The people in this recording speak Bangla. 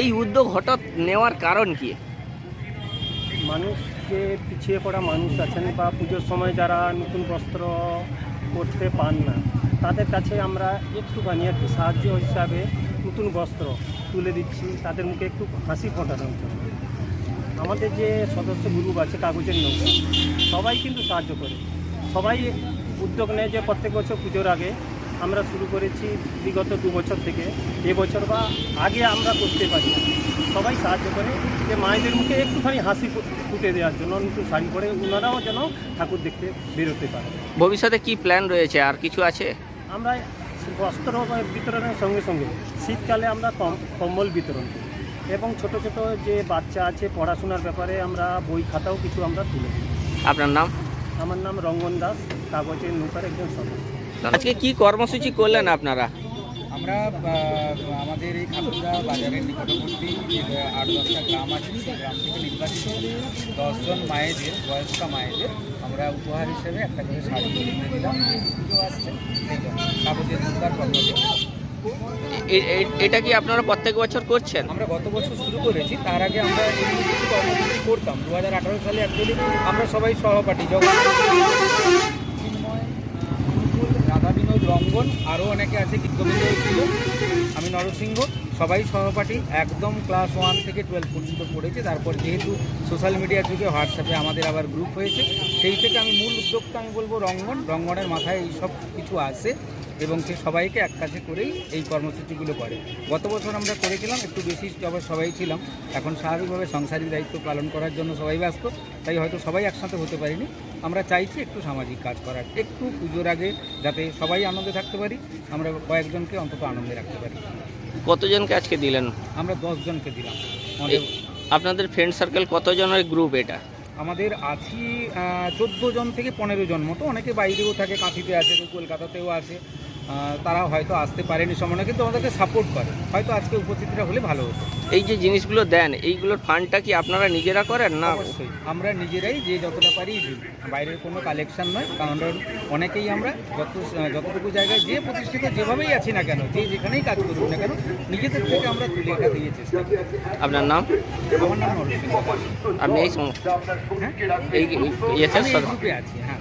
এই উদ্যোগ হঠাৎ নেওয়ার কারণ কি? মানুষ যে পিছিয়ে পড়া মানুষ আছেন বা পুজোর সময় যারা নতুন বস্ত্র করতে পান না, তাদের কাছে আমরা একটুখানি একটু সাহায্য হিসাবে নতুন বস্ত্র তুলে দিচ্ছি। তাদের মুখে একটু হাসি ফোটানোর জন্য। আমাদের যে সদস্য গ্রুপ আছে, কাগজের নৌকা, সবাই কিন্তু সাহায্য করে। সবাই উদ্যোগ নেয় যে প্রত্যেক বছর পুজোর আগে আমরা শুরু করেছি বিগত দু বছর থেকে। এবছর বা আগে আমরা করতে পারি। সবাই সাহায্য করে যে মায়েদের মুখে একটুখানি হাসি ফুটে দেওয়ার জন্য নতুন শাড়ি পরে ওনারাও যেন ঠাকুর দেখতে বেরোতে পারে। ভবিষ্যতে কি প্ল্যান রয়েছে? আর কিছু আছে? আমরা বস্ত্র বিতরণের সঙ্গে সঙ্গে শীতকালে আমরা কম কম্বল বিতরণ করি। এবং ছোট ছোট যে বাচ্চা আছে পড়াশোনার ব্যাপারে আমরা বই খাতাও কিছু আমরা তুলে দিই। আপনার নাম? আমার নাম রঙ্গন দাস কাগজের নৌকার একজন সদস্য। আজকে কি কর্মসূচি করলেন আপনারা? আমরা আমাদের এই খাতুরা বাজারের নিকটবর্তী আট দশটা গ্রাম আছে সেই গ্রাম থেকে নির্বাচিত দশজন মায়েদের বয়স্ক মায়েদের আমরা উপহার হিসেবে একটা করে শাড়ি কিনে দিলাম। পুজো আসছে সেই জন্য। কাগজের দুর্গার পক্ষ এটা কি আপনারা প্রত্যেক বছর করছেন? আমরা গত বছর শুরু করেছি তার আগে আমরা কিছু কর্মসূচি করতাম। দু হাজার আঠারো সালে অ্যাকচুয়ালি আমরা সবাই সহপাঠী রাধা বিনোদ আরও অনেকে আছে গীতগোবিন্দ ছিল। আমি নরসিংহ, সবাই সহপাঠী, একদম ক্লাস ওয়ান থেকে টুয়েলভ পর্যন্ত পড়েছে। তারপর যেহেতু সোশ্যাল মিডিয়ার যুগে হোয়াটসঅ্যাপে আমাদের আবার গ্রুপ হয়েছে, সেই থেকে আমি মূল উদ্যোক্তা আমি বলব রঙ্গন রঙ্গনের মাথায় এই সব কিছু আসে এবং সে সবাইকে এক কাছে করেই এই কর্মসূচিগুলো করে। গত বছর আমরা করেছিলাম একটু বেশি সবাই ছিলাম। এখন স্বাভাবিকভাবে সংসারিক দায়িত্ব পালন করার জন্য সবাই ব্যস্ত তাই হয়তো সবাই একসাথে হতে পারিনি। আমরা চাইছি একটু সামাজিক কাজ করার একটু পুজোর আগে যাতে সবাই আনন্দে থাকতে পারি আমরা কয়েকজনকে অন্তত আনন্দে রাখতে পারি। কতজনকে আজকে দিলেন? আমরা দশজনকে দিলাম। আপনাদের ফ্রেন্ড সার্কেল কতজনের গ্রুপ এটা? আমাদের আছি চোদ্দ জন থেকে পনেরো জন মতো। অনেকে বাইরেও থাকে কাঁথিতে আছে কেউ কলকাতাতেও আছে। তারা হয়তো আসতে পারেনি সময় কিন্তু আমাদেরকে সাপোর্ট করে। হয়তো আজকে উপস্থিতিটা হলে ভালো হতো। এই যে জিনিসগুলো দেন এইগুলোর ফান্ডটা কি আপনারা নিজেরা করেন না? অবশ্যই। আমরা নিজেরাই যে যতটা পারি দিই। বাইরের কোনো কালেকশন নয় কারণ অনেকেই আমরা যত যতটুকু জায়গায় যে প্রতিষ্ঠিত যেভাবেই আছি না কেন যে যেখানেই কাজ করুক না কেন নিজেদের থেকে আমরা তুলে এটা দিয়ে চেষ্টা আপনার নাম? আমার নাম আপনি এই হ্যাঁ? এই এই গ্রুপে আছি হ্যাঁ